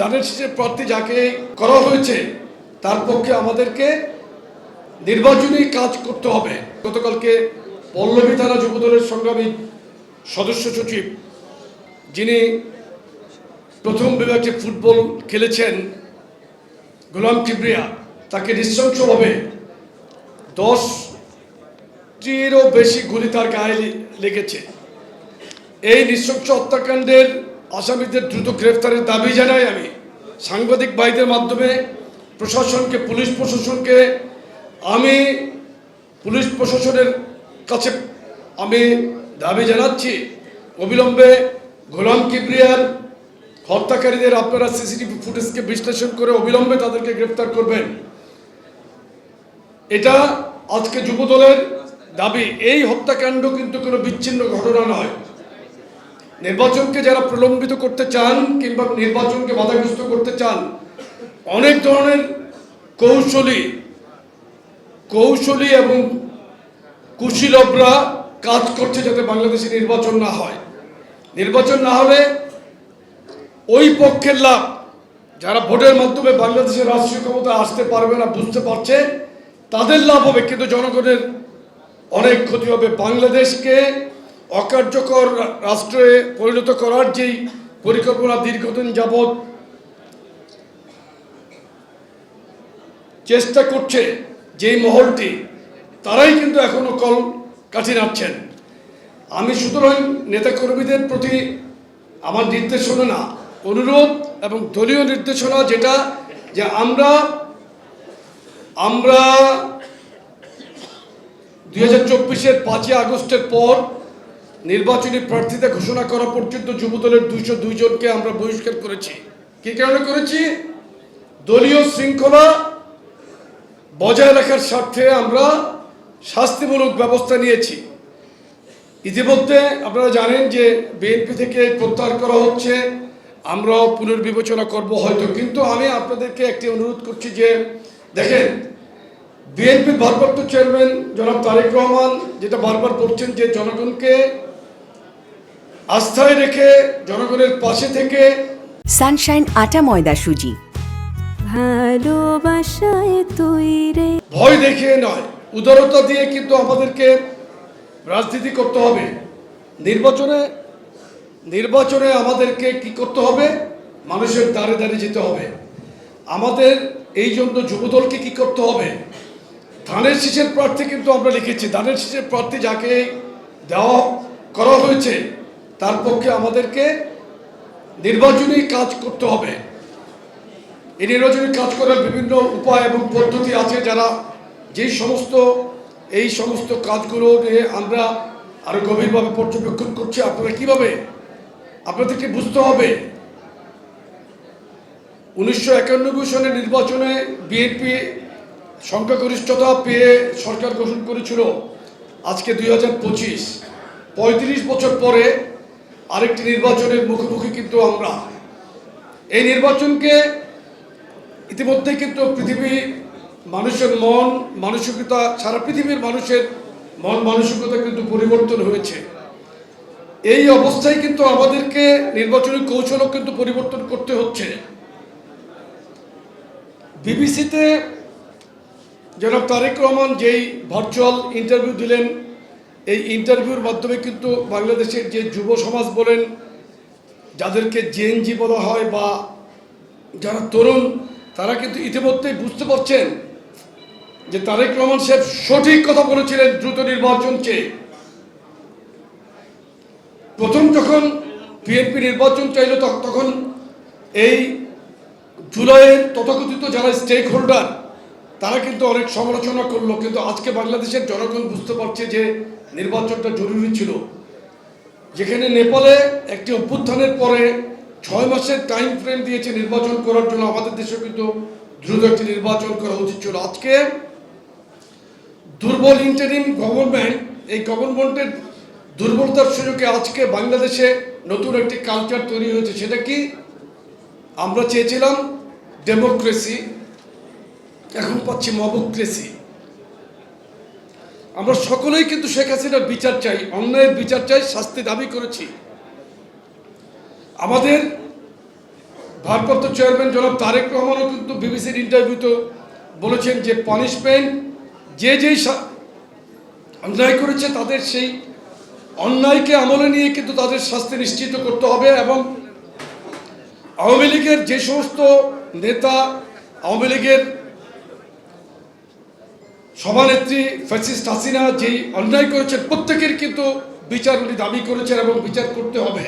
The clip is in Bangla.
ধানের শীষের প্রার্থী যাকে করা হয়েছে, তার পক্ষে আমাদেরকে নির্বাচনী কাজ করতে হবে। গতকালকে পল্লবী থানা যুবদলের সংগ্রামী সদস্য সচিব, যিনি প্রথম বিভাগে ফুটবল খেলেছেন, গোলাম কিবরিয়া, তাকে নৃশংসভাবে দশটিরও বেশি গুলি তার গায়ে লেগেছে। এই নৃশংস হত্যাকাণ্ডের আসামিদের দ্রুত গ্রেফতারের দাবি জানাই আমি। সাংবাদিক ভাইদের মাধ্যমে প্রশাসনকে, পুলিশ প্রশাসনকে আমি, পুলিশ প্রশাসনের কাছে আমি দাবি জানাচ্ছি। অবিলম্বে গোলাম কিবরিয়ার হত্যাকারীদের আপনারা সিসিটিভি ফুটেজকে বিশ্লেষণ করে অবিলম্বে তাদেরকে গ্রেফতার করবেন। এটা আজকে যুবদলের দাবি। এই হত্যাকাণ্ড কিন্তু কোনো বিচ্ছিন্ন ঘটনা নয়। নির্বাচনকে যারা প্রলম্বিত করতে চান কিংবা নির্বাচনকে বাধাগ্রস্ত করতে চান, অনেক ধরনের কৌশলী কৌশলী এবং কুশীলবরা কাজ করছে যাতে বাংলাদেশে নির্বাচন না হয়। নির্বাচন না হলে ওই পক্ষের লাভ যারা ভোটের মাধ্যমে বাংলাদেশের রাষ্ট্রীয় ক্ষমতা আসতে পারবে না, বুঝতে পারছে, তাদের লাভ হবে। কিন্তু জনগণের অনেক ক্ষতি হবে। বাংলাদেশকে অকার্যকর রাষ্ট্রে পরিণত করার যেই পরিকল্পনা দীর্ঘদিন যাবৎ চেষ্টা করছে যেই মহলটি, তারাই কিন্তু এখনও কল কাঠি নাড়ছেন। আমি সুতরাং নেতাকর্মীদের প্রতি আমার নির্দেশনা না অনুরোধ এবং দলীয় নির্দেশনা যেটা যে আমরা আমরা দুই হাজার চব্বিশের পাঁচই আগস্টের পর নির্বাচনী প্রার্থীতা ঘোষণা করা পর্যন্ত যুবদলের দুইশো দুইজনকে আমরা বহিষ্কার করেছি। কি কারণে করেছি? দলীয় শৃঙ্খলা বজায় রাখার স্বার্থে আমরা শাস্তিমূলক ব্যবস্থা নিয়েছি। ইতিমধ্যে আপনারা জানেন যে বিএনপি থেকে প্রত্যাহার করা হচ্ছে। আমরাও পুনর্বিবেচনা করব হয়তো। কিন্তু আমি আপনাদেরকে একটি অনুরোধ করছি যে, দেখেন, বিএনপির ভারপ্রাপ্ত চেয়ারম্যান জনাব তারেক রহমান যেটা বারবার বলছেন যে জনগণকে আস্থায় রেখে জনগণের পাশে থেকে সানশাইন আটা ময়দা সুজি। ভালোবাসায় তৈরে। ভয় দেখিয়ে নয় উদারতা দিয়ে কিন্তু আমাদেরকে রাজনীতি করতে হবে। নির্বাচনে নির্বাচনে আমাদেরকে কি করতে হবে? মানুষের দ্বারে দ্বারে যেতে হবে। আমাদের এই জন্য যুবদলকে কি করতে হবে? ধানের শীষের প্রার্থী কিন্তু আমরা লিখেছি। ধানের শীষের প্রার্থী যাকে দেওয়া করা হয়েছে তার পক্ষে আমাদেরকে নির্বাচনী কাজ করতে হবে। এই নির্বাচনী কাজ করার বিভিন্ন উপায় এবং পদ্ধতি আছে যারা যেই সমস্ত, এই সমস্ত কাজগুলো নিয়ে আমরা আরও গভীরভাবে পর্যবেক্ষণ করছি। আপনারা কীভাবে, আপনাদেরকে বুঝতে হবে, উনিশশো একানব্বই সনের নির্বাচনে বিএনপি সংখ্যাগরিষ্ঠতা পেয়ে সরকার গঠন করেছিল আজকে দুই হাজার পঁচিশ। পঁয়ত্রিশ বছর পরে আরেকটি নির্বাচনের মুখোমুখি কিন্তু আমরা। এই নির্বাচনকে ইতিমধ্যে কিন্তু পৃথিবীর মানুষের মন, মানসিকতা সারা পৃথিবীর মানুষের মন, মানসিকতা কিন্তু পরিবর্তন হয়েছে। এই অবস্থায় কিন্তু আমাদেরকে নির্বাচনী কৌশলও কিন্তু পরিবর্তন করতে হচ্ছে। বিবিসিতে জনাব তারেক রহমান যেই ভার্চুয়াল ইন্টারভিউ দিলেন এই ইন্টারভিউর মাধ্যমে কিন্তু বাংলাদেশের যে যুব সমাজ বলেন, যাদেরকে জেএনজি বলা হয় বা যারা তরুণ, তারা কিন্তু ইতিমধ্যেই বুঝতে পারছেন যে তারেক রহমান সাহেব সঠিক কথা বলেছিলেন দ্রুত নির্বাচন চেয়ে। প্রথম যখন বিএনপি নির্বাচন চাইল, তখ- তখন এই জুলাইয়ের তথাকথিত যারা স্টেক হোল্ডার তারা কিন্তু অনেক সমালোচনা করল, কিন্তু আজকে বাংলাদেশের জনগণ বুঝতে পারছে যে নির্বাচনটা জরুরি ছিল। যেখানে নেপালে একটি অভ্যুত্থানের পরে ছয় মাসের টাইম ফ্রেম দিয়েছে নির্বাচন করার জন্য আমাদের দেশে কিন্তু দ্রুত একটি নির্বাচন করা উচিত ছিল। আজকে দুর্বল ইন্টারিম গভর্নমেন্ট এই গভর্নমেন্টের দুর্বলতার সুযোগে আজকে বাংলাদেশে নতুন একটি কালচার তৈরি হয়েছে। সেটা কি? আমরা চেয়েছিলাম ডেমোক্রেসি এখন পাচ্ছি মবক্রেসি আমরা সকলেই কিন্তু শেখ হাসিনার বিচার চাই, অন্যায়ের বিচার চাই, শাস্তি দাবি করেছি। আমাদের ভারপ্রাপ্ত চেয়ারম্যান জনাব তারেক রহমানও কিন্তু বিবিসির ইন্টারভিউতে বলেছেন যে পানিশমেন্ট যে যেই অন্যায় করেছে তাদের সেই অন্যায়কে আমলে নিয়ে কিন্তু তাদের শাস্তি নিশ্চিত করতে হবে এবং আওয়ামী লীগের যে সমস্ত নেতা, আওয়ামী লীগের সভানেত্রী ফ্যাসিস্ট হাসিনা যেই অন্যায় করেছেন, প্রত্যেকের কিন্তু বিচার উনি দাবি করেছেন এবং বিচার করতে হবে।